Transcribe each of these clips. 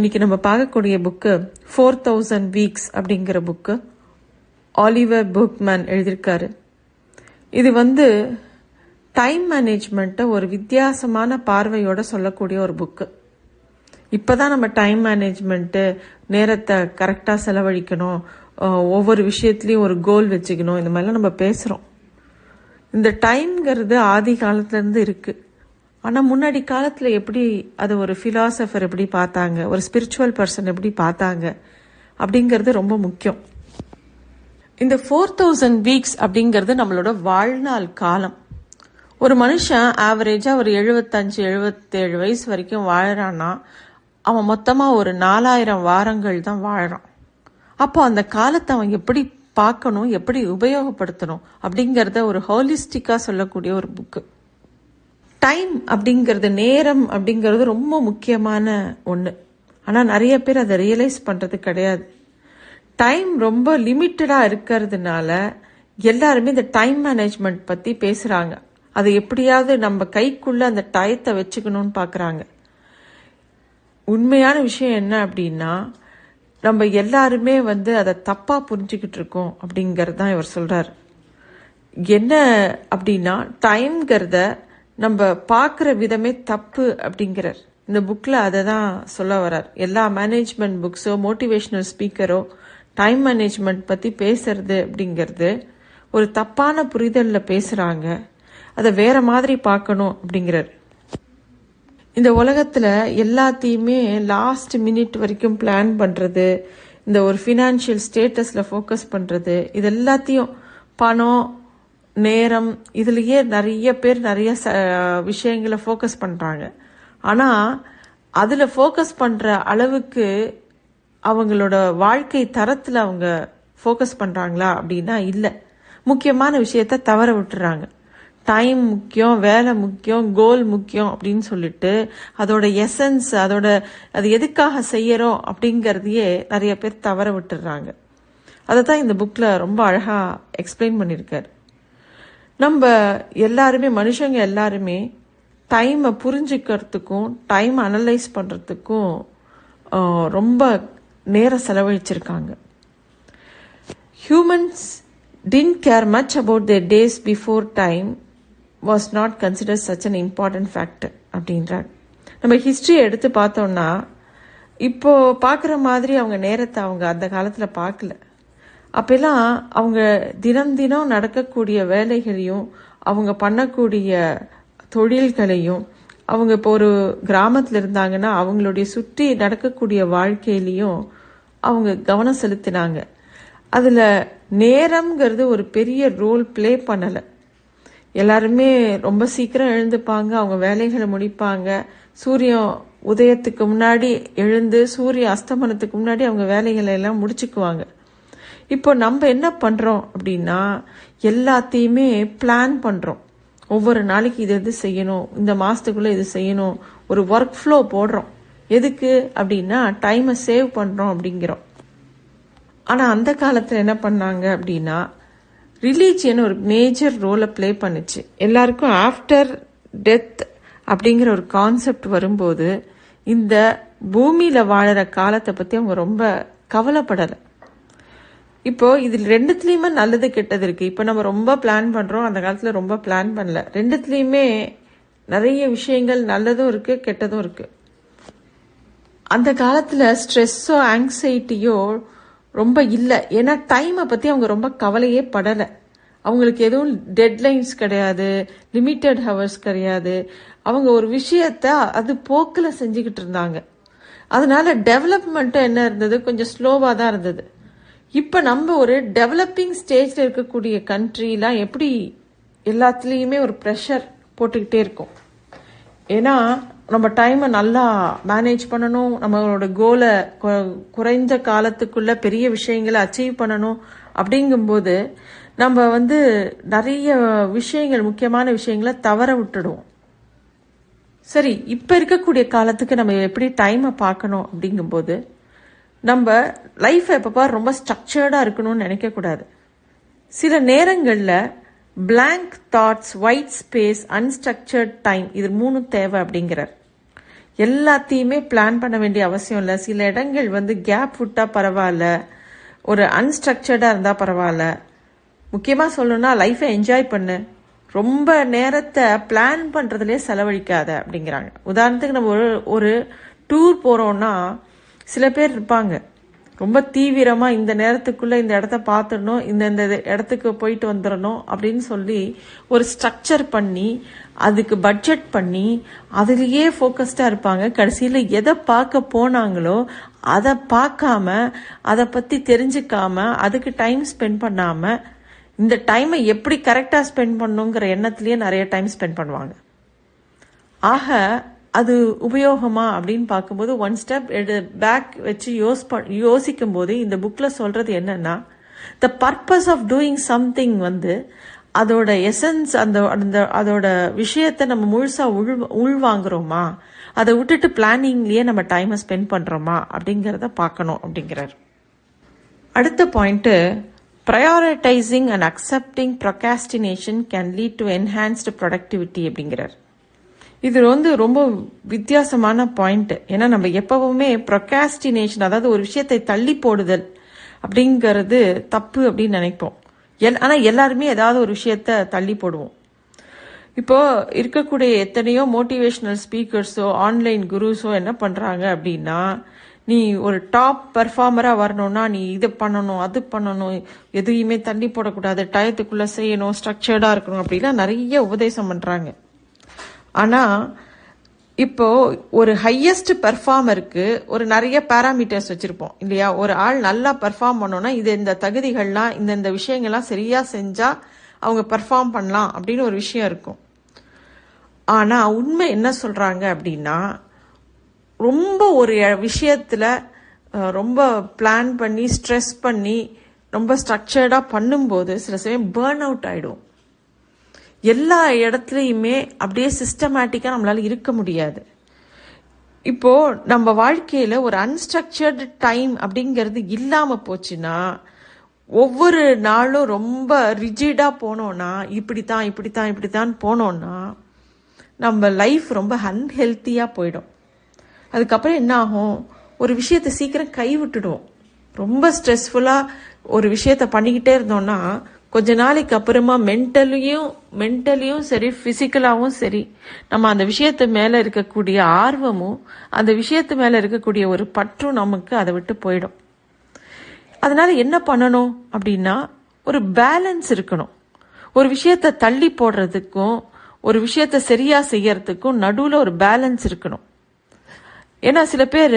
இன்னைக்கு நம்ம பார்க்கக்கூடிய புக்கு ஃபோர் தௌசண்ட் வீக்ஸ் அப்படிங்கிற புக்கு ஆலிவர் புக்மேன் எழுதியிருக்காரு. இது வந்து டைம் மேனேஜ்மெண்ட்டை ஒரு வித்தியாசமான பார்வையோட சொல்லக்கூடிய ஒரு புக்கு இப்போதான் நம்ம டைம் மேனேஜ்மெண்ட்டு நேரத்தை கரெக்டாக செலவழிக்கணும். ஒவ்வொரு விஷயத்துலையும் ஒரு கோல் வச்சுக்கணும். இந்த மாதிரிலாம் நம்ம பேசுகிறோம் இந்த டைம்ங்கிறது ஆதி காலத்துலேருந்து இருக்குது ஆனால் முன்னாடி காலத்தில் எப்படி அது ஒரு ஃபிலாசபர் எப்படி பார்த்தாங்க? ஒரு ஸ்பிரிச்சுவல் பர்சன் எப்படி பார்த்தாங்க? அப்படிங்கிறது ரொம்ப முக்கியம். இந்த ஃபோர் தௌசண்ட் வீக்ஸ் அப்படிங்கிறது நம்மளோட வாழ்நாள் காலம். ஒரு மனுஷன் ஆவரேஜாக ஒரு எழுபத்தஞ்சு எழுபத்தேழு வயசு வரைக்கும் வாழறான்னா அவன் மொத்தமாக ஒரு நாலாயிரம் வாரங்கள் தான் வாழறான். அப்போ அந்த காலத்தை அவன் எப்படி பார்க்கணும் எப்படி உபயோகப்படுத்தணும் அப்படிங்கிறத ஒரு ஹோலிஸ்டிக்காக சொல்லக்கூடிய ஒரு புக்கு டைம் அப்படிங்கிறது நேரம் அப்படிங்கிறது ரொம்ப முக்கியமான ஒன்று ஆனால் நிறைய பேர் அதை ரியலைஸ் பண்ணுறது கிடையாது. டைம் ரொம்ப லிமிட்டடாக இருக்கிறதுனால எல்லாருமே இந்த டைம் மேனேஜ்மெண்ட் பற்றி பேசுகிறாங்க அதை எப்படியாவது நம்ம கைக்குள்ளே அந்த டயத்தை வச்சுக்கணும்னு பார்க்குறாங்க உண்மையான விஷயம் என்ன அப்படின்னா நம்ம எல்லாருமே வந்து அதை தப்பாக புரிஞ்சுக்கிட்டு இருக்கோம் அப்படிங்கிறது தான் இவர் சொல்கிறார் என்ன அப்படின்னா டைம்ங்கிறத நம்ம பார்க்குற விதமே தப்பு அப்படிங்கிறார். இந்த புக்கில் அதை தான் சொல்ல வரார் எல்லா மேனேஜ்மெண்ட் புக்ஸோ மோட்டிவேஷ்னல் ஸ்பீக்கரோ டைம் மேனேஜ்மெண்ட் பற்றி பேசுறது அப்படிங்கிறது ஒரு தப்பான புரிதலில் பேசுகிறாங்க அதை வேற மாதிரி பார்க்கணும் அப்படிங்கிறார். இந்த உலகத்தில் எல்லாத்தையுமே லாஸ்ட் மினிட் வரைக்கும் பிளான் பண்ணுறது இந்த ஒரு ஃபினான்ஷியல் ஸ்டேட்டஸில் ஃபோக்கஸ் பண்ணுறது இது எல்லாத்தையும் பணம் நேரம் இதுலேயே நிறைய பேர் நிறைய ச- விஷயங்களை ஃபோக்கஸ் பண்ணுறாங்க ஆனால் அதில் ஃபோக்கஸ் பண்ணுற அளவுக்கு அவங்களோட வாழ்க்கை தரத்தில் அவங்க ஃபோக்கஸ் பண்ணுறாங்களா அப்படின்னா இல்லை. முக்கியமான விஷயத்த தவற விட்டுறாங்க. டைம் முக்கியம் வேலை முக்கியம் கோல் முக்கியம் அப்படின்னு சொல்லிட்டு அதோட எசன்ஸ் அதோட அது எதுக்காக செய்யறோம் அப்படிங்கிறதையே நிறைய பேர் தவற விட்டுறாங்க. அதை தான் இந்த புக்கில் ரொம்ப அழகாக எக்ஸ்பிளைன் பண்ணியிருக்காரு. நம்ம எல்லாருமே மனுஷங்க எல்லாருமே டைமை புரிஞ்சுக்கிறதுக்கும் டைம் அனலைஸ் பண்ணுறதுக்கும் ரொம்ப நேரம் செலவழிச்சிருக்காங்க. Humans didn't care much about the days before time was not consider such an important factor அப்படின்றார். நம்ம ஹிஸ்ட்ரியை எடுத்து பார்த்தோம்னா இப்போ பார்க்குற மாதிரி அவங்க நேரத்தை அவங்க அந்த காலத்தில் பார்க்கல. அப்பெல்லாம் அவங்க தினம் தினம் நடக்கக்கூடிய வேலைகளையும் அவங்க பண்ணக்கூடிய தொழில்களையும் அவங்க இப்போ ஒரு கிராமத்தில் இருந்தாங்கன்னா அவங்களுடைய சுற்றி நடக்கக்கூடிய வாழ்க்கையிலையும் அவங்க கவனம் செலுத்தினாங்க. அதில் நேரம்ங்கிறது ஒரு பெரிய ரோல் ப்ளே பண்ணலை. எல்லாருமே ரொம்ப சீக்கிரம் எழுந்துப்பாங்க அவங்க வேலைகளை முடிப்பாங்க. சூரியன் உதயத்துக்கு முன்னாடி எழுந்து சூரிய அஸ்தமனத்துக்கு முன்னாடி அவங்க வேலைகளை எல்லாம் முடிச்சுக்குவாங்க. இப்போ நம்ம என்ன பண்ணுறோம் அப்படின்னா எல்லாத்தையுமே பிளான் பண்ணுறோம் ஒவ்வொரு நாளைக்கு இது எது செய்யணும் இந்த மாதத்துக்குள்ளே இது செய்யணும் ஒரு ஒர்க் ஃப்ளோ போடுறோம். எதுக்கு அப்படின்னா டைமை சேவ் பண்ணுறோம் அப்படிங்கிறோம். ஆனால் அந்த காலத்தில் என்ன பண்ணாங்க அப்படின்னா ரிலீஜியன் ஒரு மேஜர் ரோலை ப்ளே பண்ணுச்சு. எல்லாருக்கும் ஆஃப்டர் டெத் அப்படிங்கிற ஒரு கான்செப்ட் வரும்போது இந்த பூமியில் வாழற காலத்தை பற்றி அவங்க ரொம்ப கவலைப்படலை. இப்போ இதில் ரெண்டுத்துலேயுமே நல்லது கெட்டது இருக்குது இப்போ நம்ம ரொம்ப பிளான் பண்ணுறோம் அந்த காலத்தில் ரொம்ப பிளான் பண்ணல. ரெண்டுத்துலேயுமே நிறைய விஷயங்கள் நல்லதும் இருக்குது கெட்டதும் இருக்குது அந்த காலத்தில் ஸ்ட்ரெஸ்ஸோ ஆங்ஸைட்டியோ ரொம்ப இல்லை. ஏன்னா டைமை பற்றி அவங்க ரொம்ப கவலையே படலை. அவங்களுக்கு எதுவும் டெட்லைன்ஸ் கிடையாது லிமிட்டெட் ஹவர்ஸ் கிடையாது. அவங்க ஒரு விஷயத்த அது போக்கில் செஞ்சுக்கிட்டு இருந்தாங்க. அதனால டெவலப்மெண்ட்டும் என்ன இருந்தது? கொஞ்சம் ஸ்லோவாக தான் இருந்தது. இப்போ நம்ம ஒரு டெவலப்பிங் ஸ்டேஜில் இருக்கக்கூடிய கண்ட்ரிலாம் எப்படி எல்லாத்துலேயுமே ஒரு ப்ரெஷர் போட்டுக்கிட்டே இருக்கோம். ஏன்னா நம்ம டைமை நல்லா மேனேஜ் பண்ணணும் நம்மளோட கோலை குறைந்த காலத்துக்குள்ள பெரிய விஷயங்களை அச்சீவ் பண்ணணும் அப்படிங்கும்போது நம்ம வந்து நிறைய விஷயங்கள் முக்கியமான விஷயங்களை தவற விட்டுடுவோம். சரி இப்போ இருக்கக்கூடிய காலத்துக்கு நம்ம எப்படி டைமை பார்க்கணும் அப்படிங்கும்போது நம்ம லைஃப் எப்பப்பா ரொம்ப ஸ்ட்ரக்சர்டாக இருக்கணும்னு நினைக்கக்கூடாது சில நேரங்களில் blank thoughts white space unstructured time இது மூணும் தேவை அப்படிங்கிறார். எல்லாத்தையுமே பிளான் பண்ண வேண்டிய அவசியம் இல்லை. சில இடங்கள் வந்து கேப் விட்டால் பரவாயில்ல. ஒரு அன்ஸ்ட்ரக்சர்டாக இருந்தால் பரவாயில்ல. முக்கியமாக சொல்லணும்னா லைஃப்பை என்ஜாய் பண்ணு. ரொம்ப நேரத்தை பிளான் பண்ணுறதுலே செலவழிக்காத அப்படிங்கிறாங்க. உதாரணத்துக்கு நம்ம ஒரு ஒரு டூர் போகிறோன்னா சில பேர் இருப்பாங்க. ரொம்ப தீவிரமாக இந்த நேரத்துக்குள்ளே இந்த இடத்த பார்த்துடணும் இந்த இந்த இடத்துக்கு போயிட்டு வந்துடணும் அப்படின்னு சொல்லி ஒரு ஸ்ட்ரக்சர் பண்ணி அதுக்கு பட்ஜெட் பண்ணி அதுலேயே ஃபோக்கஸ்டாக இருப்பாங்க. கடைசியில் எதை பார்க்க போனாங்களோ அதை பார்க்காம அதை பற்றி தெரிஞ்சுக்காம அதுக்கு டைம் ஸ்பெண்ட் பண்ணாமல் இந்த டைமை எப்படி கரெக்டாக ஸ்பெண்ட் பண்ணுங்கிற எண்ணத்துலேயே நிறைய டைம் ஸ்பெண்ட் பண்ணுவாங்க. ஆக அது உபயோகமா அப்படின்னு பார்க்கும்போது ஒன் ஸ்டெப் எடு பேக் வச்சு யோஸ் யோசிக்கும் போது இந்த புக்கில் சொல்கிறது என்னன்னா the purpose of doing something வந்து அதோட எசன்ஸ் அந்த அந்த அதோட விஷயத்தை நம்ம முழுசாக உள் உள்வாங்குறோமா? அதை விட்டுட்டு பிளானிங்லேயே நம்ம டைமை ஸ்பெண்ட் பண்ணுறோமா அப்படிங்கிறத பார்க்கணும் அப்படிங்கிறார். அடுத்த point prioritising and accepting procrastination can lead to enhanced productivity அப்படிங்கிறார். இது வந்து ரொம்ப வித்தியாசமான பாயிண்ட் ஏன்னா நம்ம எப்பவுமே ப்ரொகாஸ்டினேஷன் அதாவது ஒரு விஷயத்தை தள்ளி போடுதல் அப்படிங்கிறது தப்பு அப்படின்னு நினைப்போம். எல் ஆனால் எல்லாருமே ஏதாவது ஒரு விஷயத்த தள்ளி போடுவோம். இப்போ இருக்கக்கூடிய எத்தனையோ மோட்டிவேஷனல் ஸ்பீக்கர்ஸோ ஆன்லைன் குருஸோ என்ன பண்ணுறாங்க அப்படின்னா நீ ஒரு டாப் பர்ஃபார்மராக வரணும்னா நீ இது பண்ணணும் அது பண்ணணும் எதையுமே தள்ளி போடக்கூடாது டயத்துக்குள்ளே செய்யணும் ஸ்ட்ரக்சர்டாக இருக்கணும் அப்படிலாம் நிறைய உபதேசம் பண்ணுறாங்க ஆனால் இப்போது ஒரு ஹையஸ்ட் பெர்ஃபார்மருக்கு ஒரு நிறைய பேராமீட்டர்ஸ் வச்சுருப்போம் இல்லையா? ஒரு ஆள் நல்லா பெர்ஃபார்ம் பண்ணோன்னா இது இந்த தகுதிகள்லாம் இந்த இந்த விஷயங்கள்லாம் சரியாக செஞ்சால் அவங்க பெர்ஃபார்ம் பண்ணலாம் அப்படின்னு ஒரு விஷயம் இருக்கும். ஆனால் உண்மை என்ன சொல்கிறாங்க அப்படின்னா ரொம்ப ஒரு விஷயத்தில் ரொம்ப பிளான் பண்ணி ஸ்ட்ரெஸ் பண்ணி ரொம்ப ஸ்ட்ரக்சர்டாக பண்ணும்போது சில சமயம் பேர்ன் அவுட் ஆகிடும் எல்லா இடத்துலையுமே அப்படியே சிஸ்டமேட்டிக்காக நம்மளால் இருக்க முடியாது. இப்போ நம்ம வாழ்க்கையில் ஒரு அன்ஸ்ட்ரக்சர்டு டைம் அப்படிங்கிறது இல்லாமல் போச்சுன்னா ஒவ்வொரு நாளும் ரொம்ப ரிஜிடாக போனோன்னா இப்படி தான் இப்படி தான் இப்படித்தான் இப்படித்தான் போனோன்னா நம்ம லைஃப் ரொம்ப அன்ஹெல்த்தியாக போயிடும். அதுக்கப்புறம் என்ன ஆகும்? ஒரு விஷயத்தை சீக்கிரம் கை விட்டுடுவோம் ரொம்ப ஸ்ட்ரெஸ்ஃபுல்லாக ஒரு விஷயத்த பண்ணிக்கிட்டே இருந்தோன்னா கொஞ்ச நாளைக்கு அப்புறமா மென்டலியும் மென்டலியும் சரி ஃபிசிக்கலாகவும் சரி நம்ம அந்த விஷயத்து மேல இருக்கக்கூடிய ஆர்வமும் அந்த விஷயத்து மேல இருக்கக்கூடிய ஒரு பற்றும் நமக்கு அதை விட்டு போயிடும். அதனால என்ன பண்ணணும் அப்படின்னா ஒரு பேலன்ஸ் இருக்கணும். ஒரு விஷயத்த தள்ளி போடுறதுக்கும் ஒரு விஷயத்த சரியா செய்யறதுக்கும் நடுவில் ஒரு பேலன்ஸ் இருக்கணும். ஏன்னா சில பேர்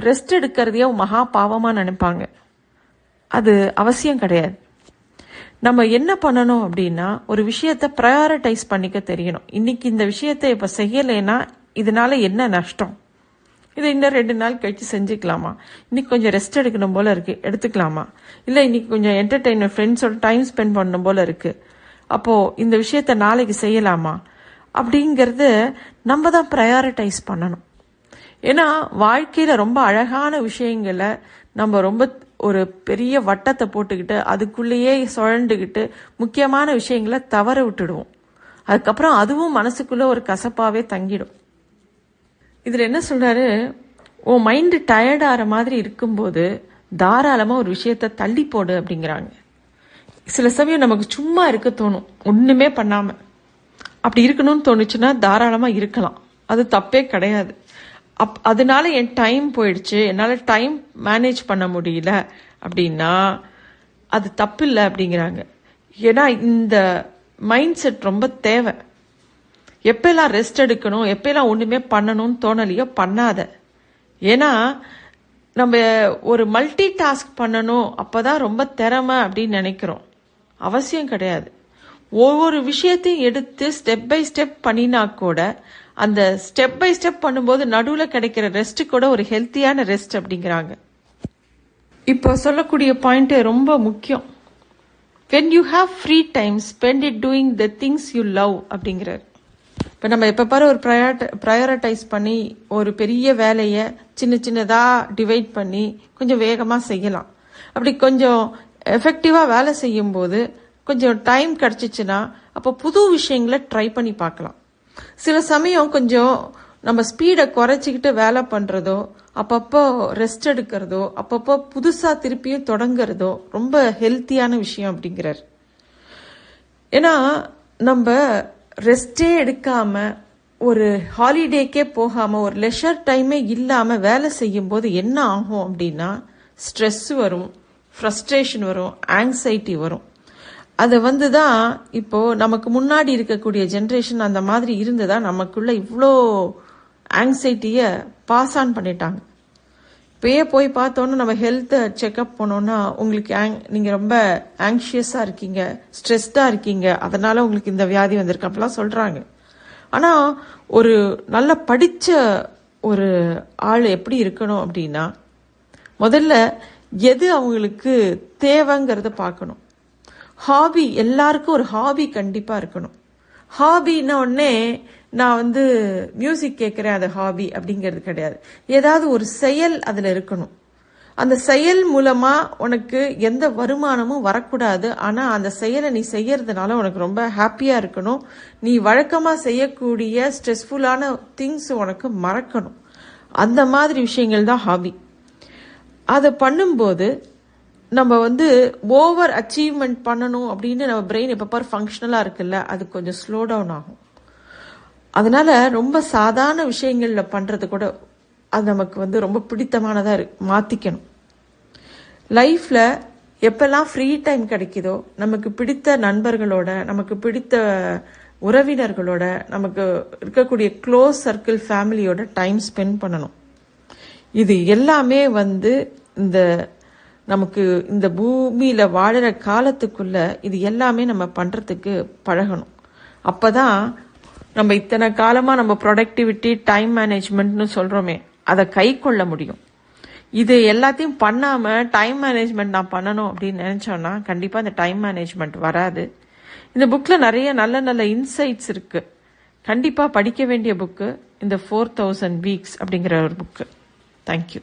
ரெஸ்ட் எடுக்கிறதையே மகா பாவமாக நினைப்பாங்க. அது அவசியம் கிடையாது. நம்ம என்ன பண்ணணும் அப்படின்னா ஒரு விஷயத்த ப்ரையாரிட்டைஸ் பண்ணிக்க தெரியணும். இன்னைக்கு இந்த விஷயத்த இப்போ செய்யலைன்னா இதனால என்ன நஷ்டம்? இதை இன்னும் ரெண்டு நாள் கழிச்சு செஞ்சுக்கலாமா? இன்னைக்கு கொஞ்சம் ரெஸ்ட் எடுக்கணும் போல இருக்கு. எடுத்துக்கலாமா? இல்லை இன்னைக்கு கொஞ்சம் என்டர்டைன்மெண்ட் ஃப்ரெண்ட்ஸோட டைம் ஸ்பெண்ட் பண்ணணும் போல இருக்கு. அப்போ இந்த விஷயத்த நாளைக்கு செய்யலாமா? அப்படிங்கிறது நம்ம தான் ப்ரையாரிட்டைஸ் பண்ணணும். ஏன்னா வாழ்க்கையில ரொம்ப அழகான விஷயங்களை நம்ம ரொம்ப ஒரு பெரிய வட்டத்தை போட்டுக்கிட்டு அதுக்குள்ளேயே சுழண்டுக்கிட்டு முக்கியமான விஷயங்களை தவற விட்டுடுவோம். அதுக்கப்புறம் அதுவும் மனசுக்குள்ளே ஒரு கசப்பாகவே தங்கிடும். இதில் என்ன சொல்கிறாரு உன் மைண்டு டயர்டாகிற மாதிரி இருக்கும்போது தாராளமாக ஒரு விஷயத்த தள்ளி போடு அப்படிங்கிறாங்க. சில சமயம் நமக்கு சும்மா இருக்க தோணும். ஒன்றுமே பண்ணாமல் அப்படி இருக்கணும்னு தோணுச்சுன்னா தாராளமாக இருக்கலாம். அது தப்பே கிடையாது. அப் அதனால என் டைம் போயிடுச்சு. என்னால் டைம் மேனேஜ் பண்ண முடியல அப்படின்னா அது தப்பு இல்லை அப்படிங்கிறாங்க. ஏன்னா இந்த மைண்ட் செட் ரொம்ப தேவை. எப்பெல்லாம் ரெஸ்ட் எடுக்கணும் எப்பெல்லாம் ஒன்றுமே பண்ணணும்னு தோணலையோ பண்ணாத. ஏன்னா நம்ம ஒரு மல்டி டாஸ்க் பண்ணணும் அப்போ தான் ரொம்ப திறமை அப்படின்னு நினைக்கிறோம். அவசியம் கிடையாது. ஒவ்வொரு விஷயத்தையும் எடுத்து ஸ்டெப் பை ஸ்டெப் பண்ணினா கூட அந்த ஸ்டெப் பை ஸ்டெப் பண்ணும்போது நடுவில் கிடைக்கிற ரெஸ்ட் கூட ஒரு ஹெல்த்தியான ரெஸ்ட் அப்படிங்கிறாங்க. இப்போ சொல்லக்கூடிய பாயிண்ட் ரொம்ப முக்கியம். When you have free time spend it doing the things you love அப்படிங்கிறார். இப்போ நம்ம எப்போ பாரு ஒரு ப்ரையாரிட்டைஸ் பண்ணி ஒரு பெரிய வேலையை சின்ன சின்னதாக டிவைட் பண்ணி கொஞ்சம் வேகமாக செய்யலாம். அப்படி கொஞ்சம் எஃபெக்டிவாக வேலை செய்யும்போது கொஞ்சம் டைம் கிடச்சிச்சுன்னா அப்போ புது விஷயங்களை ட்ரை பண்ணி பார்க்கலாம். சில சமயம் கொஞ்சம் நம்ம ஸ்பீடை குறைச்சிக்கிட்டு வேலை பண்ணுறதோ அப்பப்போ ரெஸ்ட் எடுக்கிறதோ அப்பப்போ புதுசாக திருப்பியும் தொடங்குறதோ ரொம்ப ஹெல்த்தியான விஷயம் அப்படிங்கிறார். ஏன்னா நம்ம ரெஸ்டே எடுக்காமல் ஒரு ஹாலிடேக்கே போகாமல் ஒரு லெஷர் டைமே இல்லாமல் வேலை செய்யும் போது என்ன ஆகும் அப்படின்னா ஸ்ட்ரெஸ் வரும் ஃப்ரஸ்ட்ரேஷன் வரும் ஆங்ஸைட்டி வரும். அதை வந்து தான் இப்போது நமக்கு முன்னாடி இருக்கக்கூடிய ஜென்ரேஷன் அந்த மாதிரி இருந்ததா நமக்குள்ள இவ்வளோ ஆங்ஸைட்டியை பாஸ் ஆன் பண்ணிட்டாங்க. இப்போயே போய் பார்த்தோன்னா நம்ம ஹெல்த்தை செக்அப் போனோன்னா உங்களுக்கு ஆங் நீங்கள் ரொம்ப ஆங்ஷியஸாக இருக்கீங்க ஸ்ட்ரெஸ்டாக இருக்கீங்க அதனால் உங்களுக்கு இந்த வியாதி வந்திருக்கு அப்படிலாம் சொல்கிறாங்க ஆனால் ஒரு நல்ல படித்த ஒரு ஆள் எப்படி இருக்கணும் அப்படின்னா முதல்ல எது அவங்களுக்கு தேவைங்கிறத பார்க்கணும். ஹாபி எல்லாருக்கும் ஒரு ஹாபி கண்டிப்பாக இருக்கணும். ஹாபின்ன உடனே நான் வந்து மியூசிக் கேட்குறேன் அது ஹாபி அப்படிங்கிறது கிடையாது. ஏதாவது ஒரு செயல் அதில் இருக்கணும். அந்த செயல் மூலமா உனக்கு எந்த வருமானமும் வரக்கூடாது. ஆனா அந்த செயலை நீ செய்யறதுனால உனக்கு ரொம்ப ஹாப்பியா இருக்கணும். நீ வழக்கமா செய்யக்கூடிய ஸ்ட்ரெஸ்ஃபுல்லான திங்ஸ் உனக்கு மறக்கணும். அந்த மாதிரி விஷயங்கள் தான் ஹாபி அதை பண்ணும்போது நம்ம வந்து ஓவர் அச்சீவ்மெண்ட் பண்ணணும் அப்படின்னு நம்ம பிரெயின் எப்போ பார் ஃபங்க்ஷனலாக இருக்குல்ல அது கொஞ்சம் ஸ்லோ டவுன் ஆகும். அதனால ரொம்ப சாதாரண விஷயங்களில் பண்ணுறது கூட அது நமக்கு வந்து ரொம்ப பிடித்தமானதாக இரு மாற்றிக்கணும் லைஃப்பில் எப்பெல்லாம் ஃப்ரீ டைம் கிடைக்குதோ நமக்கு பிடித்த நண்பர்களோட நமக்கு பிடித்த உறவினர்களோட நமக்கு இருக்கக்கூடிய க்ளோஸ் சர்க்கிள் ஃபேமிலியோட டைம் ஸ்பெண்ட் பண்ணணும். இது எல்லாமே வந்து இந்த நமக்கு இந்த பூமியில் வாழற காலத்துக்குள்ள இது எல்லாமே நம்ம பண்ணுறதுக்கு பழகணும். அப்பதான் நம்ம இத்தனை காலமாக நம்ம ப்ரொடக்டிவிட்டி டைம் மேனேஜ்மெண்ட்னு சொல்கிறோமே அதை கை கொள்ள முடியும். இது எல்லாத்தையும் பண்ணாமல் டைம் மேனேஜ்மெண்ட் நான் பண்ணணும் அப்படின்னு நினச்சோன்னா கண்டிப்பாக இந்த டைம் மேனேஜ்மெண்ட் வராது. இந்த புக்கில் நிறைய நல்ல நல்ல இன்சைட்ஸ் இருக்குது கண்டிப்பாக படிக்க வேண்டிய புக்கு இந்த ஃபோர் தௌசண்ட் வீக்ஸ் அப்படிங்கிற ஒரு புக்கு தேங்க்யூ